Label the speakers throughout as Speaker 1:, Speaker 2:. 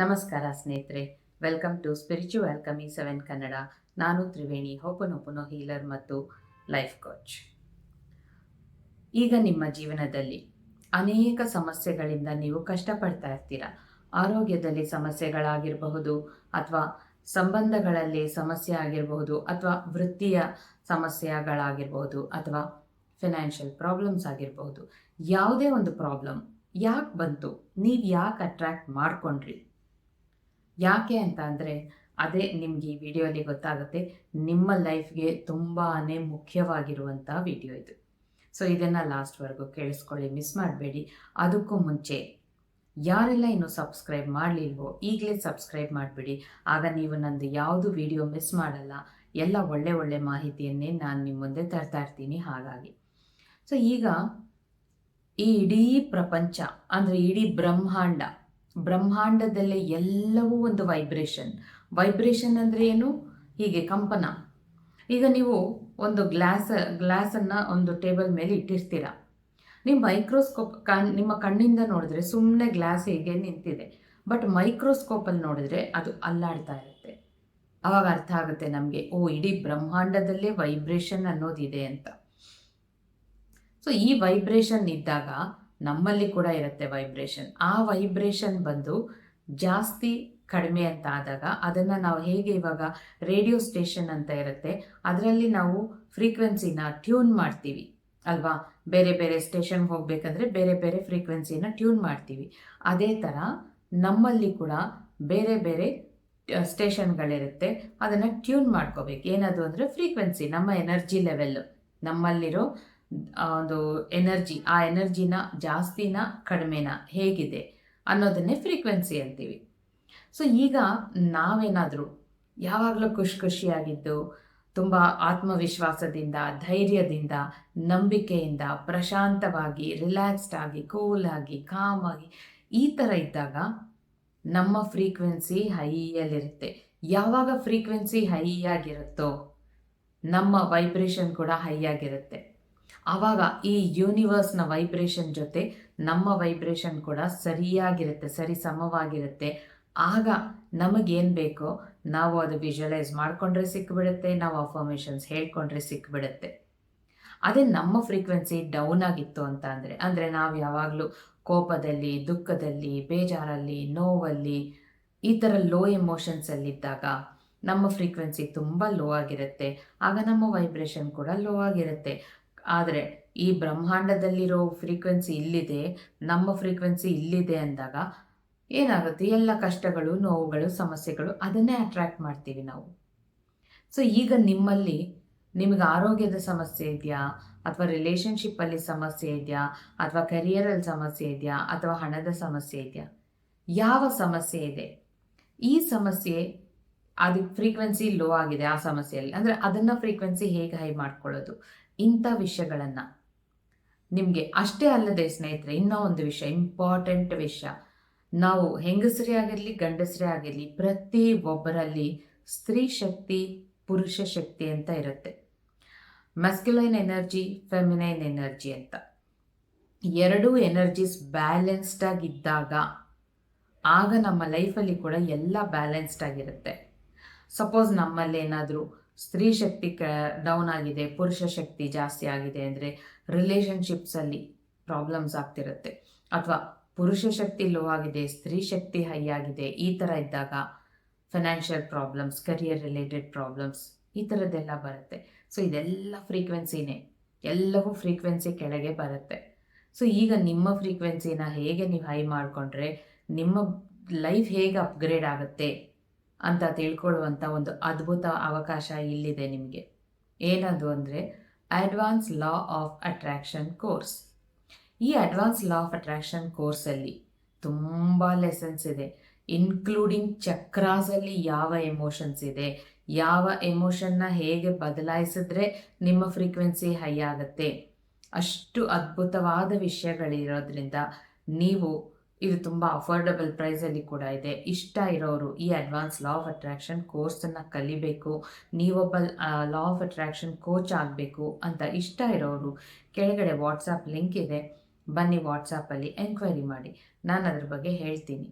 Speaker 1: ನಮಸ್ಕಾರ ಸ್ನೇಹಿತರೆ. Welcome to spiritual ಕಮಿ ಸೆವೆನ್ ಕನ್ನಡ ನಾನು ತ್ರಿವೇಣಿ ಹೋಪನೊಪನೋ ಹೀಲರ್ ಮತ್ತು ಲೈಫ್ ಕೋಚ್ ಈಗ ನಿಮ್ಮ ಜೀವನದಲ್ಲಿ ಅನೇಕ ಸಮಸ್ಯೆಗಳಿಂದ ನೀವು ಕಷ್ಟಪಡ್ತಾ ಇರ್ತೀರ? ಆರೋಗ್ಯದಲ್ಲಿ ಸಮಸ್ಯೆಗಳಾಗಿರಬಹುದು ಅಥವಾ ಸಂಬಂಧಗಳಲ್ಲಿ ಸಮಸ್ಯೆ ಆಗಿರಬಹುದು ಅಥವಾ ವೃತ್ತಿಯ ಸಮಸ್ಯೆಗಳಾಗಿರಬಹುದು ಅಥವಾ ಫಿನಾನ್ಷಿಯಲ್ ಪ್ರಾಬ್ಲಮ್ಸ್ ಆಗಿರಬಹುದು. ಯಾವುದೇ ಒಂದು ಪ್ರಾಬ್ಲಮ್ ಯಾಕೆ ಬಂತು? ನೀವು ಯಾಕೆ ಅಟ್ರ್ಯಾಕ್ಟ್ ಮಾಡ್ಕೊಂಡ್ರಿ? ಯಾಕೆ ಅಂತ ಅಂದರೆ ಅದೇ ನಿಮಗೆ ಈ ವಿಡಿಯೋಲಿ ಗೊತ್ತಾಗುತ್ತೆ, ನಿಮ್ಮ ಲೈಫ್ಗೆ ತುಂಬಾ ಮುಖ್ಯವಾಗಿರುವಂಥ ವಿಡಿಯೋ ಇದು. ಸೊ ಇದನ್ನು ಲಾಸ್ಟ್ವರೆಗೂ ಕೇಳಿಸ್ಕೊಳ್ಳಿ, ಮಿಸ್ ಮಾಡಬೇಡಿ. ಅದಕ್ಕೂ ಮುಂಚೆ, ಯಾರೆಲ್ಲ ಇನ್ನೂ ಸಬ್ಸ್ಕ್ರೈಬ್ ಮಾಡಲಿಲ್ವೋ, ಈಗಲೇ ಸಬ್ಸ್ಕ್ರೈಬ್ ಮಾಡಿಬಿಡಿ. ಆಗ ನೀವು ನಂದು ಯಾವುದು ವಿಡಿಯೋ ಮಿಸ್ ಮಾಡಲ್ಲ, ಎಲ್ಲ ಒಳ್ಳೆ ಒಳ್ಳೆ ಮಾಹಿತಿಯನ್ನೇ ನಾನು ನಿಮ್ಮ ಮುಂದೆ ತರ್ತಾ ಇರ್ತೀನಿ ಹಾಗಾಗಿ. ಸೊ ಈಗ ಈ ಇಡೀ ಪ್ರಪಂಚ, ಅಂದರೆ ಇಡೀ ಬ್ರಹ್ಮಾಂಡ ಬ್ರಹ್ಮಾಂಡದಲ್ಲೇ ಎಲ್ಲವೂ ಒಂದು ವೈಬ್ರೇಷನ್ ವೈಬ್ರೇಷನ್ ಅಂದರೆ ಏನು? ಹೀಗೆ ಕಂಪನ. ಈಗ ನೀವು ಒಂದು ಗ್ಲಾಸ್ ಗ್ಲಾಸನ್ನು ಒಂದು ಟೇಬಲ್ ಮೇಲೆ ಇಟ್ಟಿರ್ತೀರ. ನೀವು ಮೈಕ್ರೋಸ್ಕೋಪ್ ಕಣ್ ನಿಮ್ಮ ಕಣ್ಣಿಂದ ನೋಡಿದ್ರೆ ಸುಮ್ಮನೆ ಗ್ಲಾಸ್ ಹೇಗೆ ನಿಂತಿದೆ. ಬಟ್ ಮೈಕ್ರೋಸ್ಕೋಪಲ್ಲಿ ನೋಡಿದ್ರೆ ಅದು ಅಲ್ಲಾಡ್ತಾ ಇರುತ್ತೆ. ಅವಾಗ ಅರ್ಥ ಆಗುತ್ತೆ ನಮಗೆ, ಓ, ಇಡೀ ಬ್ರಹ್ಮಾಂಡದಲ್ಲೇ ವೈಬ್ರೇಷನ್ ಅನ್ನೋದಿದೆ ಅಂತ. ಸೊ ಈ ವೈಬ್ರೇಷನ್ ಇದ್ದಾಗ ನಮ್ಮಲ್ಲಿ ಕೂಡ ಇರುತ್ತೆ ವೈಬ್ರೇಷನ್ ಆ ವೈಬ್ರೇಷನ್ ಬಂದು ಜಾಸ್ತಿ ಕಡಿಮೆ ಅಂತ ಆದಾಗ ಅದನ್ನು ನಾವು ಹೇಗೆ ಇವಾಗ ರೇಡಿಯೋ ಸ್ಟೇಷನ್ ಅಂತ ಇರುತ್ತೆ, ಅದರಲ್ಲಿ ನಾವು ಫ್ರೀಕ್ವೆನ್ಸಿನ ಟ್ಯೂನ್ ಮಾಡ್ತೀವಿ. ಅಲ್ವಾ? ಬೇರೆ ಬೇರೆ ಸ್ಟೇಷನ್ಗೆ ಹೋಗಬೇಕಂದ್ರೆ ಬೇರೆ ಬೇರೆ ಫ್ರೀಕ್ವೆನ್ಸಿನ ಟ್ಯೂನ್ ಮಾಡ್ತೀವಿ. ಅದೇ ಥರ ನಮ್ಮಲ್ಲಿ ಕೂಡ ಬೇರೆ ಬೇರೆ ಸ್ಟೇಷನ್ಗಳಿರುತ್ತೆ ಅದನ್ನು ಟ್ಯೂನ್ ಮಾಡ್ಕೋಬೇಕು. ಏನದು ಅಂದರೆ ಫ್ರೀಕ್ವೆನ್ಸಿ ನಮ್ಮ ಎನರ್ಜಿ ಲೆವೆಲ್ಲು ನಮ್ಮಲ್ಲಿರೋ ಒಂದು ಎನರ್ಜಿ ಆ ಎನರ್ಜಿನ ಜಾಸ್ತಿನ ಕಡಿಮೆನ ಹೇಗಿದೆ ಅನ್ನೋದನ್ನೇ ಫ್ರೀಕ್ವೆನ್ಸಿ ಅಂತೀವಿ. ಸೊ ಈಗ ನಾವೇನಾದರೂ ಯಾವಾಗಲೂ ಖುಷಿ ಖುಷಿಯಾಗಿದ್ದು, ತುಂಬ ಆತ್ಮವಿಶ್ವಾಸದಿಂದ, ಧೈರ್ಯದಿಂದ, ನಂಬಿಕೆಯಿಂದ, ಪ್ರಶಾಂತವಾಗಿ ರಿಲ್ಯಾಕ್ಸ್ಡ್ ಆಗಿ ಕೂಲಾಗಿ ಕಾಮಾಗಿ ಈ ಥರ ಇದ್ದಾಗ ನಮ್ಮ ಫ್ರೀಕ್ವೆನ್ಸಿ ಹೈಯಲ್ಲಿರುತ್ತೆ. ಯಾವಾಗ ಫ್ರೀಕ್ವೆನ್ಸಿ ಹೈ ಆಗಿರುತ್ತೋ ನಮ್ಮ ವೈಬ್ರೇಷನ್ ಕೂಡ ಹೈ ಆಗಿರುತ್ತೆ ಆವಾಗ ಈ ಯೂನಿವರ್ಸ್ನ ವೈಬ್ರೇಷನ್ ಜೊತೆ ನಮ್ಮ ವೈಬ್ರೇಷನ್ ಕೂಡ ಸರಿಯಾಗಿರುತ್ತೆ, ಸರಿ ಸಮವಾಗಿರುತ್ತೆ. ಆಗ ನಮಗೇನು ಬೇಕೋ ನಾವು ಅದು ವಿಜುವಲೈಸ್ ಮಾಡಿಕೊಂಡ್ರೆ ಸಿಕ್ಬಿಡುತ್ತೆ, ನಾವು ಅಫರ್ಮೇಷನ್ಸ್ ಹೇಳ್ಕೊಂಡ್ರೆ ಸಿಕ್ಬಿಡುತ್ತೆ. ಅದೇ ನಮ್ಮ ಫ್ರೀಕ್ವೆನ್ಸಿ ಡೌನ್ ಆಗಿತ್ತು ಅಂತ ಅಂದರೆ ಅಂದರೆ ನಾವು ಯಾವಾಗಲೂ ಕೋಪದಲ್ಲಿ, ದುಃಖದಲ್ಲಿ, ಬೇಜಾರಲ್ಲಿ, ನೋವಲ್ಲಿ, ಈ ಥರ ಲೋ ಎಮೋಷನ್ಸಲ್ಲಿದ್ದಾಗ ನಮ್ಮ ಫ್ರೀಕ್ವೆನ್ಸಿ ತುಂಬ ಲೋ ಆಗಿರುತ್ತೆ. ಆಗ ನಮ್ಮ ವೈಬ್ರೇಷನ್ ಕೂಡ ಲೋ ಆಗಿರುತ್ತೆ. ಆದರೆ ಈ ಬ್ರಹ್ಮಾಂಡದಲ್ಲಿರೋ ಫ್ರೀಕ್ವೆನ್ಸಿ ಇಲ್ಲಿದೆ, ನಮ್ಮ ಫ್ರೀಕ್ವೆನ್ಸಿ ಇಲ್ಲಿದೆ ಅಂದಾಗ ಏನಾಗುತ್ತೆ? ಎಲ್ಲ ಕಷ್ಟಗಳು, ನೋವುಗಳು, ಸಮಸ್ಯೆಗಳು ಅದನ್ನೇ ಅಟ್ರ್ಯಾಕ್ಟ್ ಮಾಡ್ತೀವಿ ನಾವು. ಸೊ ಈಗ ನಿಮ್ಮಲ್ಲಿ ನಿಮಗೆ ಆರೋಗ್ಯದ ಸಮಸ್ಯೆ ಇದೆಯಾ? ಅಥವಾ ರಿಲೇಷನ್ಶಿಪ್ಪಲ್ಲಿ ಸಮಸ್ಯೆ ಇದೆಯಾ? ಅಥವಾ ಕೆರಿಯರಲ್ಲಿ ಸಮಸ್ಯೆ ಇದೆಯಾ? ಅಥವಾ ಹಣದ ಸಮಸ್ಯೆ ಇದೆಯಾ? ಯಾವ ಸಮಸ್ಯೆ ಇದೆ? ಈ ಸಮಸ್ಯೆ ಅದಕ್ಕೆ ಫ್ರೀಕ್ವೆನ್ಸಿ ಲೋ ಆಗಿದೆ, ಆ ಸಮಸ್ಯೆಯಲ್ಲಿ. ಅಂದರೆ ಅದನ್ನು ಫ್ರೀಕ್ವೆನ್ಸಿ ಹೇಗೆ ಹೈ ಮಾಡ್ಕೊಳ್ಳೋದು? ಇಂಥ ವಿಷಯಗಳನ್ನು. ನಿಮಗೆ ಅಷ್ಟೇ ಅಲ್ಲದೆ ಸ್ನೇಹಿತರೆ, ಇನ್ನೂ ಒಂದು ವಿಷಯ ಇಂಪಾರ್ಟೆಂಟ್ ವಿಷಯ. ನಾವು ಹೆಂಗಸರೇ ಆಗಿರಲಿ, ಗಂಡಸರೇ ಆಗಿರಲಿ, ಪ್ರತಿ ಒಬ್ಬರಲ್ಲಿ ಸ್ತ್ರೀ ಶಕ್ತಿ, ಪುರುಷ ಶಕ್ತಿ ಅಂತ ಇರುತ್ತೆ. ಮಸ್ಕ್ಯುಲೈನ್ ಎನರ್ಜಿ ಫೆಮಿನೈನ್ ಎನರ್ಜಿ ಅಂತ. ಎರಡೂ ಎನರ್ಜೀಸ್ ಬ್ಯಾಲೆನ್ಸ್ಡ್ ಆಗಿದ್ದಾಗ ಆಗ ನಮ್ಮ ಲೈಫಲ್ಲಿ ಕೂಡ ಎಲ್ಲ ಬ್ಯಾಲೆನ್ಸ್ಡ್ ಆಗಿರುತ್ತೆ. ಸಪೋಸ್ ನಮ್ಮಲ್ಲಿ ಏನಾದರೂ ಸ್ತ್ರೀ ಶಕ್ತಿ ಕ ಡೌನ್ ಆಗಿದೆ, ಪುರುಷ ಶಕ್ತಿ ಜಾಸ್ತಿ ಆಗಿದೆ ಅಂದರೆ ರಿಲೇಷನ್ಶಿಪ್ಸಲ್ಲಿ ಪ್ರಾಬ್ಲಮ್ಸ್ ಆಗ್ತಿರುತ್ತೆ. ಅಥವಾ ಪುರುಷ ಶಕ್ತಿ ಲೋ ಆಗಿದೆ, ಸ್ತ್ರೀ ಶಕ್ತಿ ಹೈ ಆಗಿದೆ, ಈ ಥರ ಇದ್ದಾಗ financial problems career related problems ಈ ಥರದ್ದೆಲ್ಲ ಬರುತ್ತೆ. ಸೊ ಇದೆಲ್ಲ ಫ್ರೀಕ್ವೆನ್ಸಿನೇ ಎಲ್ಲವೂ ಫ್ರೀಕ್ವೆನ್ಸಿ ಕೆಳಗೆ ಬರುತ್ತೆ. ಸೊ ಈಗ ನಿಮ್ಮ ಫ್ರೀಕ್ವೆನ್ಸಿನ ಹೇಗೆ ನೀವು ಹೈ ಮಾಡಿಕೊಂಡ್ರೆ, ನಿಮ್ಮ ಲೈಫ್ ಹೇಗೆ ಅಪ್ಗ್ರೇಡ್ ಆಗುತ್ತೆ? ಅಂತ ತಿಳ್ಕೊಳ್ಳುವಂಥ ಒಂದು ಅದ್ಭುತ ಅವಕಾಶ ಇಲ್ಲಿದೆ ನಿಮಗೆ. ಏನದು ಅಂದರೆ advance law of attraction course ಈ ಅಡ್ವಾನ್ಸ್ ಲಾ ಆಫ್ ಅಟ್ರಾಕ್ಷನ್ ಕೋರ್ಸಲ್ಲಿ ತುಂಬ ಲೆಸನ್ಸ್ ಇದೆ. ಇನ್ಕ್ಲೂಡಿಂಗ್ ಚಕ್ರಾಸಲ್ಲಿ ಯಾವ ಎಮೋಷನ್ಸ್ ಇದೆ, ಯಾವ ಎಮೋಷನ್ನ ಹೇಗೆ ಬದಲಾಯಿಸಿದ್ರೆ ನಿಮ್ಮ ಫ್ರೀಕ್ವೆನ್ಸಿ ಹೈ ಆಗುತ್ತೆ. ಅಷ್ಟು ಅದ್ಭುತವಾದ ವಿಷಯಗಳಿರೋದ್ರಿಂದ ನೀವು ಇದು ತುಂಬ ಅಫೋರ್ಡಬಲ್ ಪ್ರೈಸಲ್ಲಿ ಕೂಡ ಇದೆ. ಇಷ್ಟ ಇರೋರು ಈ ಅಡ್ವಾನ್ಸ್ ಲಾ ಆಫ್ ಅಟ್ರಾಕ್ಷನ್ ಕೋರ್ಸನ್ನು ಕಲಿಬೇಕು. ನೀವೊಬ್ಬ ಲಾ ಆಫ್ ಅಟ್ರಾಕ್ಷನ್ ಕೋಚ್ ಆಗಬೇಕು ಅಂತ ಇಷ್ಟ ಇರೋರು ಕೆಳಗಡೆ ವಾಟ್ಸಪ್ ಲಿಂಕ್ ಇದೆ. ಬನ್ನಿ ವಾಟ್ಸಪ್ಪಲ್ಲಿ ಎಂಕ್ವೈರಿ ಮಾಡಿ. ನಾನು ಅದ್ರ ಬಗ್ಗೆ ಹೇಳ್ತೀನಿ.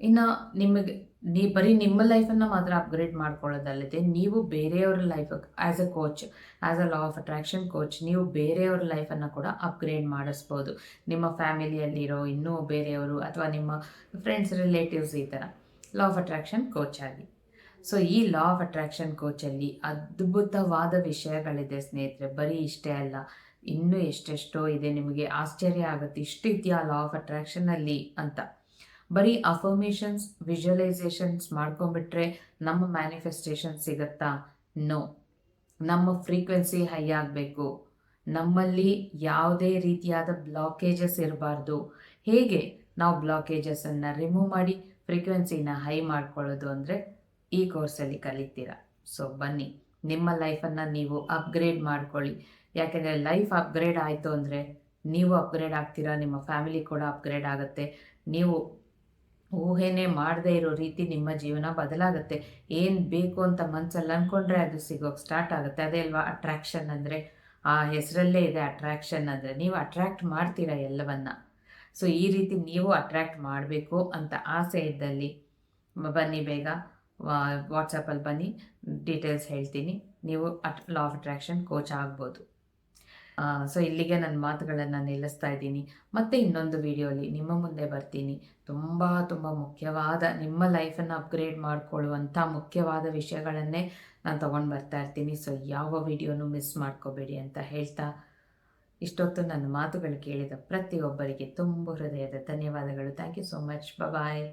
Speaker 1: ಇನ್ನು ನಿಮಗೆ, ನೀ ಬರೀ ನಿಮ್ಮ ಲೈಫನ್ನು ಮಾತ್ರ ಅಪ್ಗ್ರೇಡ್ ಮಾಡ್ಕೊಳ್ಳೋದಲ್ಲದೆ, ನೀವು ಬೇರೆಯವ್ರ life as a coach as a law of attraction coach ನೀವು ಬೇರೆಯವ್ರ ಲೈಫನ್ನು ಕೂಡ ಅಪ್ಗ್ರೇಡ್ ಮಾಡಿಸ್ಬೋದು. ನಿಮ್ಮ ಫ್ಯಾಮಿಲಿಯಲ್ಲಿರೋ ಇನ್ನೂ ಬೇರೆಯವರು ಅಥವಾ ನಿಮ್ಮ ಫ್ರೆಂಡ್ಸ್ ರಿಲೇಟಿವ್ಸ್ ಈ ಥರ ಲಾ ಆಫ್ ಅಟ್ರಾಕ್ಷನ್ ಕೋಚ್ ಆಗಿ. ಸೊ ಈ ಲಾ ಆಫ್ ಅಟ್ರಾಕ್ಷನ್ ಕೋಚಲ್ಲಿ ಅದ್ಭುತವಾದ ವಿಷಯಗಳಿದೆ ಸ್ನೇಹಿತರೆ. ಬರೀ ಇಷ್ಟೇ ಅಲ್ಲ, ಇನ್ನೂ ಎಷ್ಟೆಷ್ಟೋ ಇದೆ ನಿಮಗೆ ಆಶ್ಚರ್ಯ ಆಗುತ್ತೆ. ಇಷ್ಟು ಇದೆಯಾ ಲಾ ಆಫ್ ಅಟ್ರಾಕ್ಷನಲ್ಲಿ ಅಂತ. ಬರೀ ಅಫರ್ಮೇಷನ್ಸ್ ವಿಜುವಲೈಸೇಷನ್ಸ್ ಮಾಡ್ಕೊಂಬಿಟ್ರೆ ನಮ್ಮ ಮ್ಯಾನಿಫೆಸ್ಟೇಷನ್ ಸಿಗುತ್ತಾ? ನೋ ನಮ್ಮ ಫ್ರೀಕ್ವೆನ್ಸಿ ಹೈ ಆಗಬೇಕು. ನಮ್ಮಲ್ಲಿ ಯಾವುದೇ ರೀತಿಯಾದ ಬ್ಲಾಕೇಜಸ್ ಇರಬಾರ್ದು. ಹೇಗೆ? ನಾವು ಬ್ಲಾಕೇಜಸನ್ನು ರಿಮೂವ್ ಮಾಡಿ ಫ್ರೀಕ್ವೆನ್ಸಿನ ಹೈ ಮಾಡ್ಕೊಳ್ಳೋದು ಅಂದರೆ ಈ ಕೋರ್ಸಲ್ಲಿ ಕಲಿತೀರಾ? ಸೊ ಬನ್ನಿ. ನಿಮ್ಮ ಲೈಫನ್ನು ನೀವು ಅಪ್ಗ್ರೇಡ್ ಮಾಡ್ಕೊಳ್ಳಿ. ಯಾಕೆಂದರೆ ಲೈಫ್ ಅಪ್ಗ್ರೇಡ್ ಆಯಿತು ಅಂದರೆ ನೀವು ಅಪ್ಗ್ರೇಡ್ ಆಗ್ತೀರಾ? ನಿಮ್ಮ ಫ್ಯಾಮಿಲಿ ಕೂಡ ಅಪ್ಗ್ರೇಡ್ ಆಗುತ್ತೆ. ನೀವು ಊಹೆನೇ ಮಾಡದೇ ಇರೋ ರೀತಿ ನಿಮ್ಮ ಜೀವನ ಬದಲಾಗುತ್ತೆ. ಏನು ಬೇಕು ಅಂತ ಮನಸ್ಸಲ್ಲಿ ಅಂದ್ಕೊಂಡ್ರೆ ಅದು ಸಿಗೋಕ್ಕೆ ಸ್ಟಾರ್ಟ್ ಆಗುತ್ತೆ. ಅದೇ ಅಲ್ವಾ? ಅಟ್ರ್ಯಾಕ್ಷನ್ ಅಂದರೆ, ಆ ಹೆಸರಲ್ಲೇ ಇದೆ ಅಟ್ರ್ಯಾಕ್ಷನ್ ಅಂದರೆ, ನೀವು ಅಟ್ರ್ಯಾಕ್ಟ್ ಮಾಡ್ತೀರಾ ಎಲ್ಲವನ್ನ? ಸೊ ಈ ರೀತಿ ನೀವು ಅಟ್ರ್ಯಾಕ್ಟ್ ಮಾಡಬೇಕು ಅಂತ ಆಸೆ ಇದ್ದಲ್ಲಿ ಬನ್ನಿ ಬೇಗ ವಾಟ್ಸಪ್ಪಲ್ಲಿ ಬನ್ನಿ ಡೀಟೇಲ್ಸ್ ಹೇಳ್ತೀನಿ. ನೀವು at law of attraction coach ಆಗ್ಬೋದು. ಸೊ ಇಲ್ಲಿಗೆ ನನ್ನ ಮಾತುಗಳನ್ನು ನಿಲ್ಲಿಸ್ತಾ ಇದ್ದೀನಿ. ಮತ್ತೆ ಇನ್ನೊಂದು ವಿಡಿಯೋಲಿ ನಿಮ್ಮ ಮುಂದೆ ಬರ್ತೀನಿ. ತುಂಬ ತುಂಬ ಮುಖ್ಯವಾದ ನಿಮ್ಮ ಲೈಫನ್ನು ಅಪ್ಗ್ರೇಡ್ ಮಾಡ್ಕೊಳ್ಳುವಂಥ ಮುಖ್ಯವಾದ ವಿಷಯಗಳನ್ನೇ ನಾನು ತೊಗೊಂಡು ಬರ್ತಾ ಇರ್ತೀನಿ. ಸೊ ಯಾವ ವಿಡಿಯೋನು ಮಿಸ್ ಮಾಡ್ಕೋಬೇಡಿ ಅಂತ ಹೇಳ್ತಾ ಇಷ್ಟೊತ್ತು ನನ್ನ ಮಾತುಗಳು ಕೇಳಿದ ಪ್ರತಿಯೊಬ್ಬರಿಗೆ ತುಂಬ ಹೃದಯದ ಧನ್ಯವಾದಗಳು. Thank you so much bye